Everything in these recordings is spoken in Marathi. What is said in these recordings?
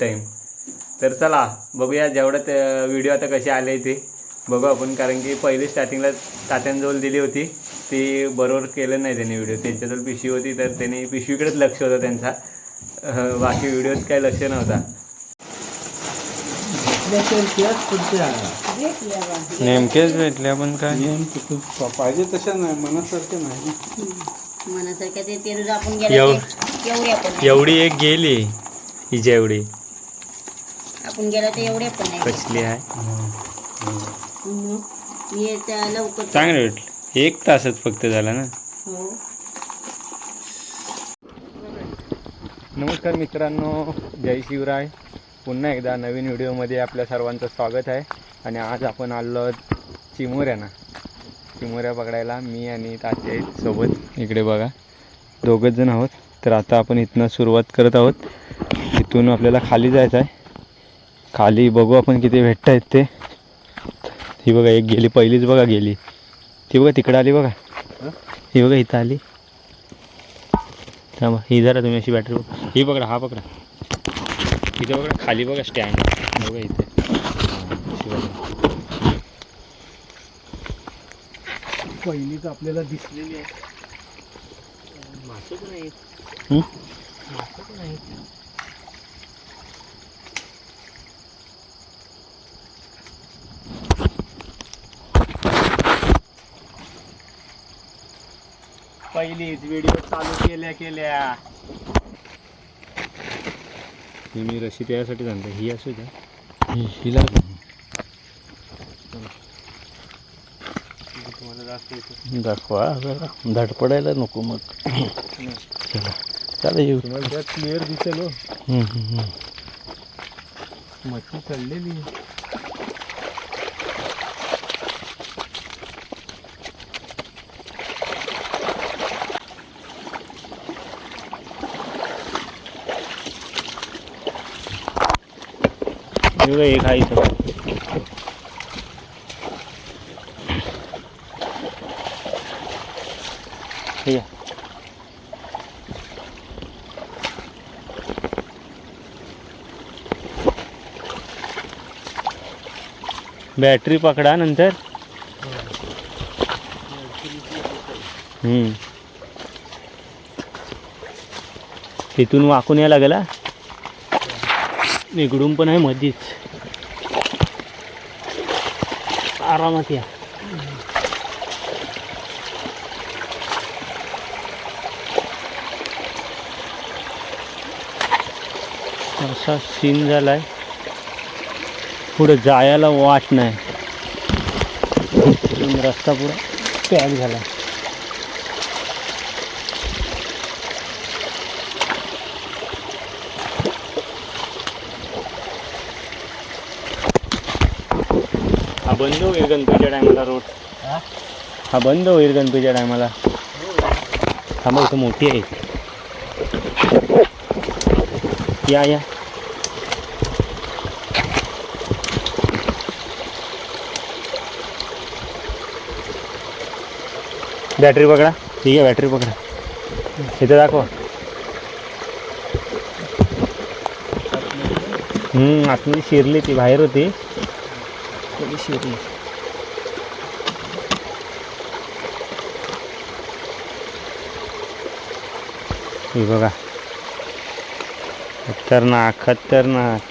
टाईम तर चला बघूया जेवढं ते व्हिडिओ आता कसे आले ते. बघू आपण कारण की पहिली स्टार्टिंगला तात्यांजवळ दिली होती. ती बरोबर केलं नाही त्यांनी व्हिडिओ त्यांच्याजवळ पिशवी होती तर त्यांनी पिशवीकडेच लक्ष होतं त्यांचा. बाकी व्हिडिओत काही लक्ष नव्हता. नेमकेच भेटले आपण काय? पाहिजे तशा नाही मनासारखे नाही. मनासारख्या एवढी एक गेली हिच्या एवढी. आपण गेलो ते एवढे पण नाही. कसली आहे? मग हे त्या लवकर चांगलं भेटलं. एक तासच फक्त झाला ना? हो. नमस्कार मित्रांनो जय शिवराय. पुन्हा एकदा नवीन व्हिडिओमध्ये आपल्या सर्वांचं स्वागत आहे. आणि आज आपण आलो आहोत चिमोऱ्याना. चिमोऱ्या पकडायला मी आणि तात्या आहेत सोबत. इकडे बघा. दोघंच जण आहोत. तर आता आपण इथनं सुरुवात करत आहोत. इथून आपल्याला खाली जायचं आहे. खाली बघू आपण किती भेटत आहेत ते. ही बघा एक गेली पहिलीच बघा गेली. ती बघा तिकडं आली बघा. ही? बघा इथं आली. थांबा ही जरा तुम्ही अशी बॅटरी ही पकडा हा पकडा. इथे बघा खाली बघा स्टँड बघा इथे. बघा. पहिलीच आपल्याला दिसलेली आहे. हं? पहिलीच व्हिडिओ चालू केल्या केल्या. ही मी रशी त्यासाठी सांगतो ही असू द्या. हिला तुम्हाला जास्त येतो दाखवा जरा. धडपडायला नको मग. चला. चला येऊ. तुम्हाला क्लिअर दिसेल हो. मच्छी चढलेली. एक आहे ठीक आहे. बॅटरी पकडा नंतर. हम्म. तिथून वाकून यायला लागला इकडून पण आहे मधीच. आरामात या. असा सीन झालाय. पुढे जायला वाट नाही. रस्ता पुरा पॅक झाला हा बंद होईल गणपतीच्या टायमाला रोड. हा? बंद होईल गणपतीच्या टायमाला. थांबा इथं मोठी आहे. या या. बॅटरी पकडा. ठीक आहे बॅटरी पकडा. इथे दाखवा. हम्म आतमध्ये शिरली ती बाहेर होती. थोडी शिरली हे बघा खतरनाक खतरनाक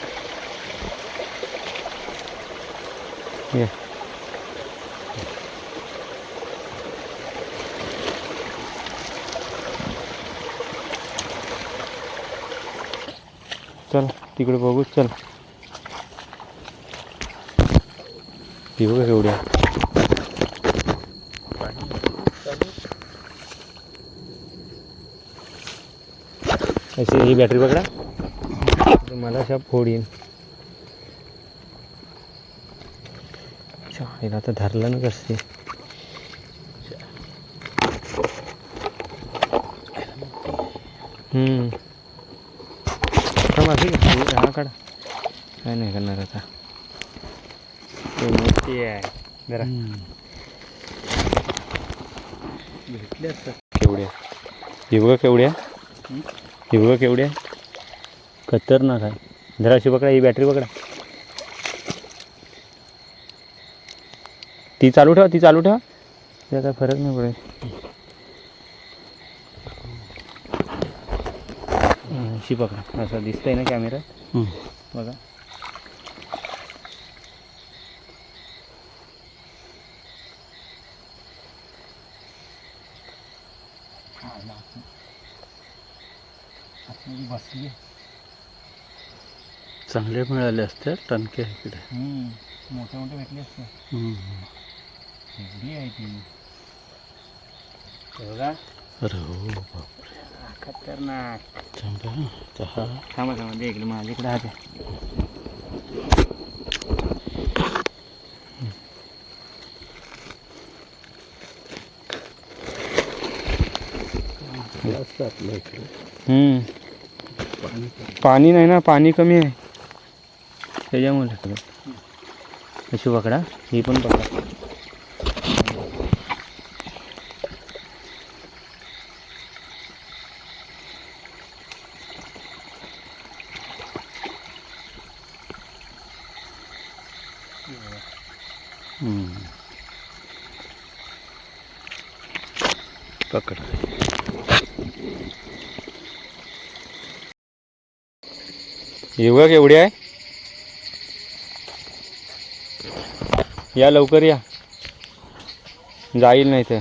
चल तिकडे बघू चल. ती बघा केवढ्या अशी ही बॅटरी पकडा मला अशा फोड येईन आता धरलं ना कसं ते. हम्म का? हे काढा काय नाही करणार आता मोठी आहे जरा भेटले असतात बघा बघा केवढ्या? खतरनाक आहे. जरा अशी पकडा ही बॅटरी पकडा. ती चालू ठेवा ती चालू ठेवा. त्याचा फरक नाही पडेल. अशी पकडा. असं दिसतंय ना कॅमेऱ्यात हं. बसली. चांगले मिळाले असते टणके इकडे. मोठे मोठे भेटले असते. हं. एवढी आहे ती. हे बघा अरे हो बापरे. खतरनाक. थांबा थांबा दे इकडे माझ्याकडे आहे. हम्म. पाणी नाही ना पाणी कमी आहे त्याच्यामुळे पकडा? ही पण पकडा? पकड। हे बघ एवढी आहे? या लवकर या. जाईल नाही तर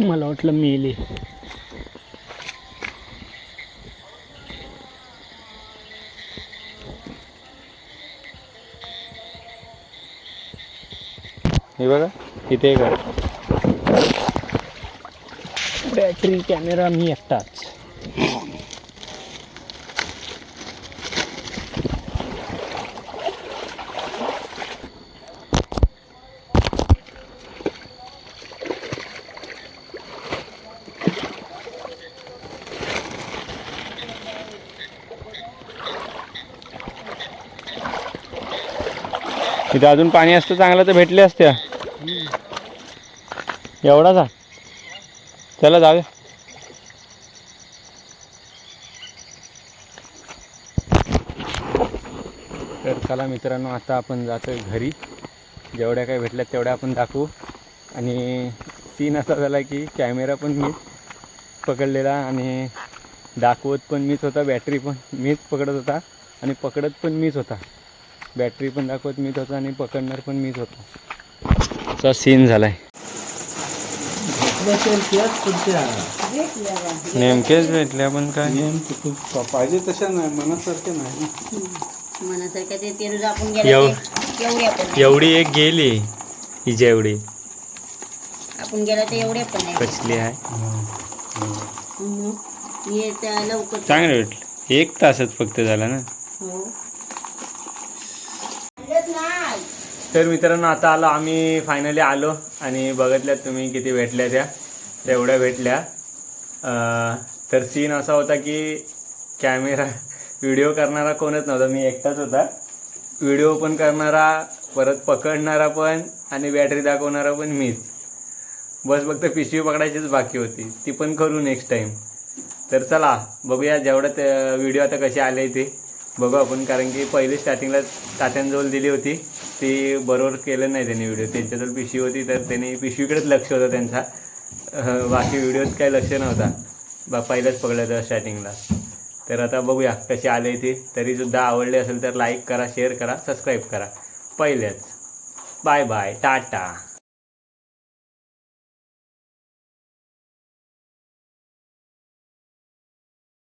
मला वाटलं मेली हे बघा इथे एक बॅटरी कॅमेरा मी एकटाच. इथे अजून पाणी असतं चांगलं तर भेटले असत्या. एवढाच आहे चला जाऊया. तर चला मित्रांनो आता आपण जातोय घरी. जेवढ्या काही भेटल्यात तेवढ्या आपण दाखवू. आणि सीन असा झाला की कॅमेरा पण मीच पकडलेला आणि दाखवत पण मीच होता बॅटरी पण मीच पकडत होता आणि पकडत पण मीच होता. बॅटरी पण दाखवत मीच होता आणि पकडणार पण मीच होता. असा सीन झाला आहे नेमकेच भेटले आपण काय? पाहिजे तशा नाही मनासारखे नाही. ते आपण गेला एवढे पण एक गेली हिच्या एवढी. आपण गेला तर एवढे पण नाही. कसली आहे? लवकर चांगलं भेटलं. एक तासच फक्त झाला ना. हो. तर मित्रांनो आता आलो आम्ही फायनली आलो आणि बघितल्यात तुम्ही किती भेटल्या त्या. तेवढ्या भेटल्या. तर सीन असा होता की कॅमेरा व्हिडिओ करणारा कोणच नव्हता. मी एकटाच होता. व्हिडिओ पण करणारा परत पकडणारा पण आणि बॅटरी दाखवणारा पण मीच. बस फक्त पिशवी पकडायचीच बाकी होती. ती पण करू नेक्स्ट टाईम तर चला बघूया जेवढं ते व्हिडिओ आता कसे आले ते. बघू आपण कारण की पहिली स्टार्टिंगला तात्यांजवळ दिली होती. ती बरोबर केलं नाही त्यांनी व्हिडिओ त्यांच्याजवळ पिशवी होती तर त्यांनी पिशवीकडेच लक्ष होतं त्यांचा. बाकी व्हिडिओत काही लक्ष नव्हता. बा पहिलंच पकडलं होतं स्टार्टिंगला. तर आता बघूया कसे आले ते. तरीसुद्धा आवडले असेल तर लाईक करा शेअर करा सबस्क्राईब करा. पहिलेच. Bye bye Tata